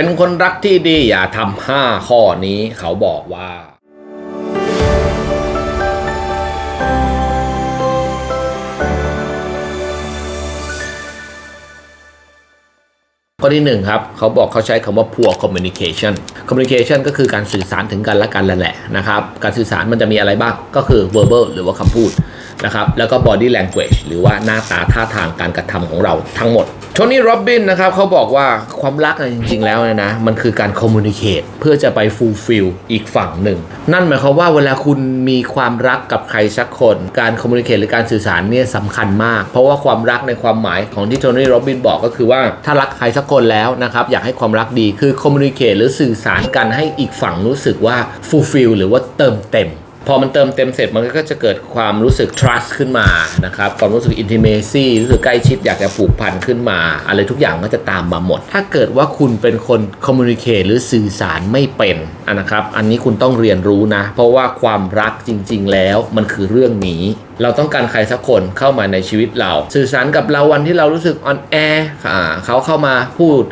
เป็นคนรักที่ดีอย่าทำห้าข้อนี้เขาบอกว่าข้อที่หนึ่งครับเขาบอกเขาใช้คำว่า poor communication communication ก็คือการสื่อสารถึงกันและกันแหละนะครับ การสื่อสารมันจะมีอะไรบ้าง ก็คือ verbal หรือว่าคำพูดนะครับ แล้วก็ body language หรือว่าหน้าตาท่าทางการกระทำของเราทั้งหมด ทนี่โรบบินนะครับเขาบอกว่าความรักจริง ๆ แล้วนะ มันคือการ communicate เพื่อจะไป fulfill อีกฝั่งหนึ่ง นั่นหมายความว่าเวลาคุณมีความรักกับใครสักคน การ communicate หรือการสื่อสารเนี่ยสำคัญมาก เพราะว่าความรักในความหมายของที่โทนี่โรบบินบอกก็คือว่าถ้ารักใครสักคนแล้วนะครับ อยากให้ความรักดีคือ communicate หรือสื่อสารกันให้อีกฝั่งรู้สึกว่า fulfill หรือว่าเติมเต็ม พอมันเติมเต็มเสร็จมันก็จะเกิดความรู้สึก trust ขึ้นมานะครับความรู้สึก intimacy รู้สึกใกล้ชิดอยากจะผูกพันขึ้นมา อะไรทุกอย่างก็จะตามมาหมด ถ้าเกิดว่าคุณเป็นคน communicate หรือสื่อสารไม่เป็นอะนะครับ อันนี้คุณต้องเรียนรู้นะ เพราะว่าความรักจริง ๆ แล้วมันคือเรื่องนี้ เราต้องการใครสักคนเข้ามาในชีวิตเรา สื่อสารกับเราวันที่เรารู้สึกอ่อนแออ่าเขาเข้ามาพูด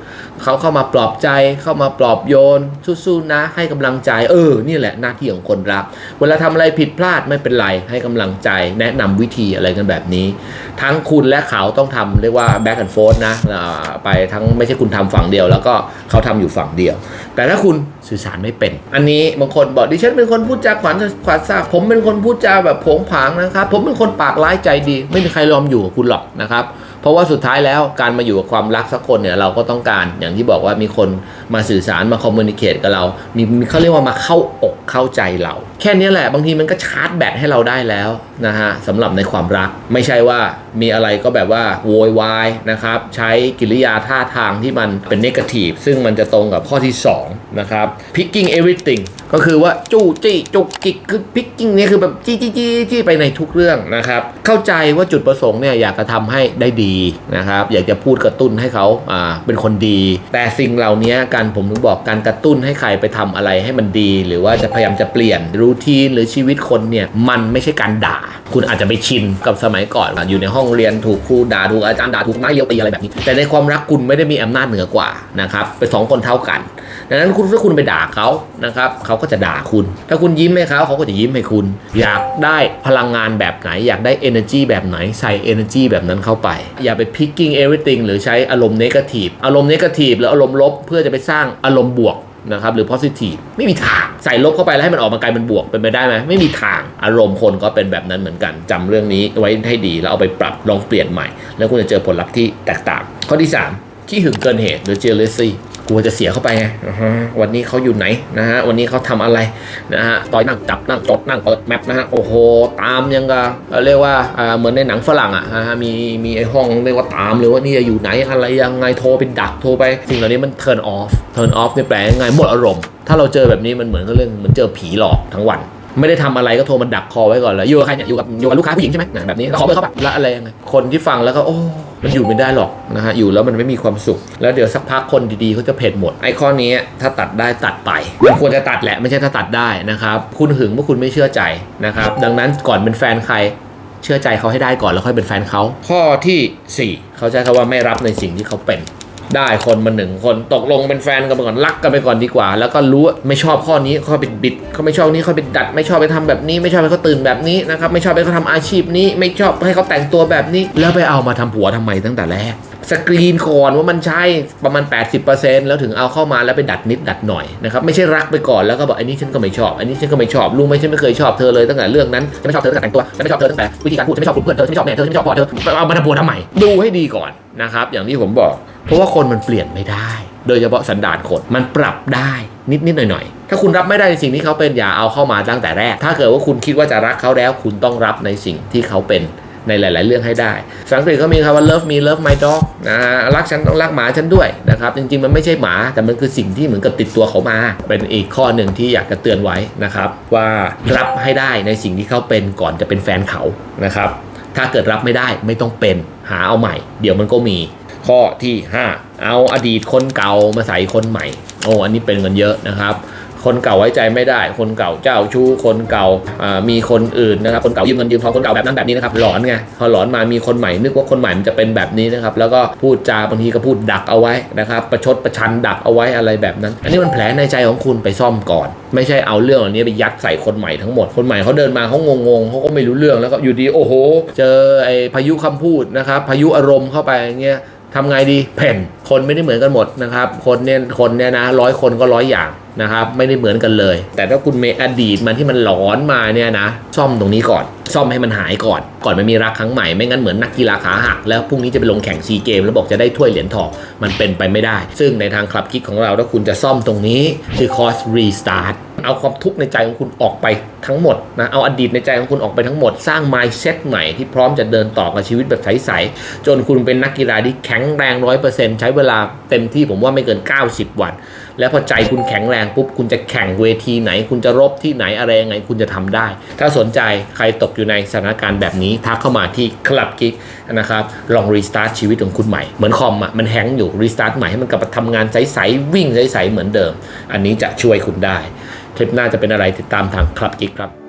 เขาเข้ามาปลอบใจเข้ามาปลอบโยนสู้ๆนะ ให้กำลังใจ เออ นี่แหละหน้าที่ของคนรัก เวลาทำอะไรผิดพลาดไม่เป็นไรให้กำลังใจ แนะนำวิธีอะไรกันแบบนี้ ทั้งคุณและเขาต้องทำเรียกว่า back and forth นะไปทั้งไม่ใช่คุณทำฝั่งเดียว แล้วก็เขาทำอยู่ฝั่งเดียว แต่ถ้าคุณสื่อสารไม่เป็น อันนี้บางคนบอกดิฉันเป็นคนพูดจาขวัญขวัญซากผมเป็นคนพูดจาแบบผงผางนะครับผมเป็นคนปากร้ายใจดี ไม่มีใครยอมอยู่กับคุณหรอกนะครับ ราะว่าสุดท้ายแล้วการมาอยู่กับความรักสักคนเนี่ยเราก็ต้องการอย่างที่บอกว่ามีคนมาสื่อสารมาคอมมูนิเคตกับเรา มีมีเขาเรียกว่ามาเข้าอก เข้าใจเรา แค่นี้แหละบางทีมันก็ชาร์จแบตให้เราได้แล้วนะฮะสำหรับในความรักไม่ใช่ว่ามีอะไรก็แบบว่าโวยวายนะครับใช้กิริยาท่าทางที่มันเป็นนกาทีฟซึ่งมันจะตรงกับข้อที่2นะครับ picking everything ก็คือว่าจู้จี้จุกจิกคือ picking นี่คือแบบจี้จี้จี้จี้ไปในทุกเรื่องนะครับ เข้าใจว่าจุดประสงค์เนี่ยอยากจะทำให้ได้ดีนะครับ อยากจะพูดกระตุ้นให้เขาอ่าเป็นคนดี แต่สิ่งเหล่านี้การผมถึงบอกการกระตุ้นให้ใครไปทำอะไรให้มันดี หรือว่าจะพยายามจะเปลี่ยนรูทีนหรือชีวิตคนเนี่ยมันไม่ใช่การด่า คุณอาจจะไปชินกับสมัยก่อนอยู่ในห้องเรียนถูกครูด่าถูกอาจารย์ด่าถูกไม้เลี้ยวตีอะไรแบบนี้ แต่ในความรักคุณไม่ได้มีอำนาจเหนือกว่านะครับเป็นสองคนเท่ากันดังนั้นคุณถ้าคุณไปด่าเขานะครับเขาก็จะด่าคุณ ถ้าคุณยิ้มให้เขาเขาก็จะยิ้มให้คุณ อยากได้พลังงานแบบไหน อยากได้ energy แบบไหนใส่ energy แบบนั้นเข้าไป อย่าไป picking everything หรือใช้อารมณ์ negative อารมณ์ negative หรืออารมณ์ลบเพื่อจะไปสร้างอารมณ์บวก นะครับหรือ positive ไม่มีทางใส่ลบเข้าไปแล้วให้มันออกมากลายเป็นบวกเป็นไปได้ไหมไม่มีทางอารมณ์คนก็เป็นแบบนั้นเหมือนกันจำเรื่องนี้ไว้ให้ดีแล้วเอาไปปรับลองเปลี่ยนใหม่ แล้วคุณจะเจอผลลัพธ์ที่แตกต่าง ข้อที่ 3 ขี้หึงเกินเหตุหรือ jealousy กลัวจะเสียเข้าไปไงวันนี้เขาอยู่ไหนนะฮะวันนี้เขาทำอะไรนะฮะต่อยนั่งจับนั่งจดนั่งเปิดแมปนะฮะโอ้โหตามยังกะเรียกว่าเหมือนในหนังฝรั่งอะนะฮะมีมีไอ้ห้องเรียกว่าตามเลยว่านี่จะอยู่ไหนอะไรยังไงโทรเป็นดักโทรไปสิ่งเหล่านี้มัน turn off turn off นี่แปลยังไงหมดอารมณ์ถ้าเราเจอแบบนี้มันเหมือนกับเรื่องเหมือนเจอผีหลอกทั้งวันไม่ได้ทำอะไรก็โทรมาดักคอไว้ก่อนแล้วอยู่กับใครเนี่ยอยู่กับอยู่กับลูกค้าผู้หญิงใช่ไหมแบบนี้ขอเบอร์เขาปะแล้วอะไรยังไงคนที่ฟังแล้วก็โอ้ มันอยู่ไม่ได้หรอกนะฮะอยู่แล้วมันไม่มีความสุข แล้วเดี๋ยวสักพักคนดีๆเขาจะเผ็ดหมด ไอ้ข้อนี้ถ้าตัดได้ตัดไปมันควรจะตัดแหละไม่ใช่ถ้าตัดได้นะครับคุณหึงเมื่อคุณไม่เชื่อใจนะครับดังนั้นก่อนเป็นแฟนใครเชื่อใจเขาให้ได้ก่อนแล้วค่อยเป็นแฟนเขาข้อทีสี่4 เขาใช้คำว่าไม่รับในสิ่งที่เขาเป็น ได้คนมาหนึ่งคนตกลงเป็นแฟนกันไปก่อนรักกันไปก่อนดีกว่า แล้วก็รู้ว่าไม่ชอบข้อนี้เขาไปบิดเขาไม่ชอบนี้เขาไปดัด ไม่ชอบไปทำแบบนี้ ไม่ชอบให้เขาตื่นแบบนี้นะครับไม่ชอบให้เขาทำอาชีพนี้ ไม่ชอบให้เขาแต่งตัวแบบนี้ แล้วไปเอามาทำผัวทำไมตั้งแต่แรกสกรีนก่อนว่ามันใช่ประมาณ 80%แล้วถึงเอาเข้ามาแล้วไปดัดนิดดัดหน่อยนะครับไม่ใช่รักไปก่อนแล้วก็บอกอันนี้ฉันก็ไม่ชอบ อันนี้ฉันก็ไม่ชอบรู้ไหมฉันไม่เคยชอบเธอเลยตั้งแต่เรื่องนั้นฉันไม่ชอบเธอตั้งแต่แต่งตัวฉันไม่ชอบเธอตั้งแต่วิธีการพูดฉันไม่ชอบเพื่อนเธอฉันไม่ชอบแม่เธอฉันไม่ชอบพ่อเธอเอามาทำผัวทำไมดูให้ดีก่อนนะครับอย่างที่ผมบอก เพราะว่าคนมันเปลี่ยนไม่ได้ โดยเฉพาะสันดานคนมันปรับได้นิดนิดๆหน่อยหน่อยๆถ้าคุณรับไม่ได้ในสิ่งที่เขาเป็นอย่าเอาเข้ามาตั้งแต่แรก ถ้าเกิดว่าคุณคิดว่าจะรักเขาแล้ว คุณต้องรับในสิ่งที่เขาเป็นในหลาย ๆ เรื่องให้ได้ภาษาอังกฤษเขามีคำว่า love me love my dog นะฮะรักฉันต้องรักหมาฉันด้วยนะครับ จริง ๆ มันไม่ใช่หมา แต่มันคือสิ่งที่เหมือนกับติดตัวเขามา เป็นอีกข้อหนึ่งที่อยากจะเตือนไว้นะครับ ว่ารับให้ได้ในสิ่งที่เขาเป็นก่อนจะเป็นแฟนเขานะครับ ถ้าเกิดรับไม่ได้ไม่ต้องเป็นหาเอาใหม่ เดี๋ยวมันก็มี ข้อที่ 5 เอาอดีตคนเก่ามาใส่คนใหม่ โอ้อันนี้เป็นกันเยอะนะครับ คนเก่าไว้ใจไม่ได้ คนเก่าเจ้าชู้คนเก่าามีคนอื่นนะครับคนเก่ายืมเงินยืมทองคนเก่าแบบนั้นแบบนี้นะครับหลอนไงพอหลอนมามีคนใหม่นึกว่าคนใหม่มันจะเป็นแบบนี้นะครับแล้วก็พูดจาบางทีก็พูดดักเอาไว้นะครับประชดประชันดักเอาไว้อะไรแบบนั้น อันนี้มันแผลในใจของคุณไปซ่อมก่อน ไม่ใช่เอาเรื่องเหล่านี้ไปยัดใส่คนใหม่ทั้งหมดคนใหม่เขาเดินมาเขางงๆเขาก็ไม่รู้เรื่องแล้วก็อยู่ดีโอ้โห เจอไอ้พายุคำพูดนะครับพายุอารมณ์เข้าไปอย่างเงี้ย ทำไงดีแผ่นคนไม่ได้เหมือนกันหมดนะครับคนเนี่ยคนเนี่ยนะร้อยคนก็ร้อยอย่างนะครับไม่ได้เหมือนกันเลย แต่ถ้าคุณเมอดีตมันที่มันหลอนมาเนี่ยนะซ่อมตรงนี้ก่อน ซ่อมให้มันหายก่อน ก่อนมันมีรักครั้งใหม่ไม่งั้นเหมือนนักกีฬาขาหักแล้วพรุ่งนี้จะไปลงแข่งซีเกมแล้วบอกจะได้ถ้วยเหรียญทองมันเป็นไปไม่ได้ ซึ่งในทางคลับคิกของเราถ้าคุณจะซ่อมตรงนี้คือคอร์สรีสตาร์ทเอาความทุกข์ในใจของคุณออกไป ทั้งหมดนะเอาอดีตในใจของคุณออกไปทั้งหมดสร้าง mindset ใหม่ที่พร้อมจะเดินต่อกับชีวิตแบบใสๆจนคุณเป็นนักกีฬาที่แข็งแรงร้อยเปอร์เซ็นต์ใช้เวลาเต็มที่ผมว่าไม่เกิน 90 วัน แล้วพอใจคุณแข็งแรงปุ๊บคุณจะแข่งเวทีไหน คุณจะรบที่ไหนอะไรยังไงคุณจะทำได้ ถ้าสนใจใครตกอยู่ในสถานการณ์แบบนี้ทักเข้ามาที่คลับกิ๊กนะครับลองรีสตาร์ทชีวิตของคุณใหม่เหมือนคอมอะมันแฮงอยู่รีสตาร์ทใหม่ให้มันกลับมาทำงานใสๆวิ่งใสๆเหมือนเดิม อันนี้จะช่วยคุณได้ คลิปหน้าจะเป็นอะไรติดตามทางคลับกิกครับ